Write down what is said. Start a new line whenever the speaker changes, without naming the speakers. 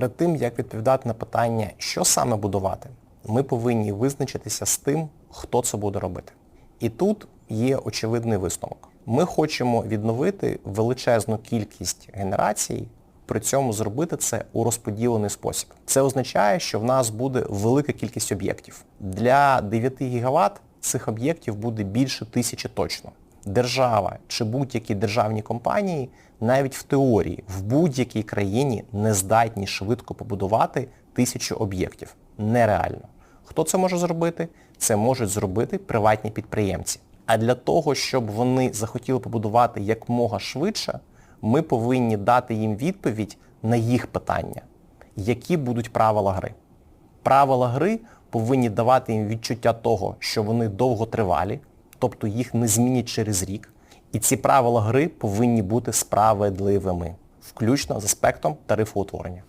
Перед тим, як відповідати на питання, що саме будувати, ми повинні визначитися з тим, хто це буде робити. І тут є очевидний висновок. Ми хочемо відновити величезну кількість генерацій, при цьому зробити це у розподілений спосіб. Це означає, що в нас буде велика кількість об'єктів. Для 9 ГВт цих об'єктів буде більше тисячі точно. Держава чи будь-які державні компанії навіть в теорії в будь-якій країні не здатні швидко побудувати тисячу об'єктів. Нереально. Хто це може зробити? Це можуть зробити приватні підприємці. А для того, щоб вони захотіли побудувати якмога швидше, ми повинні дати їм відповідь на їх питання, які будуть правила гри. Правила гри повинні давати їм відчуття того, що вони довготривалі, тобто їх не змінять через рік. І ці правила гри повинні бути справедливими, включно з аспектом тарифоутворення.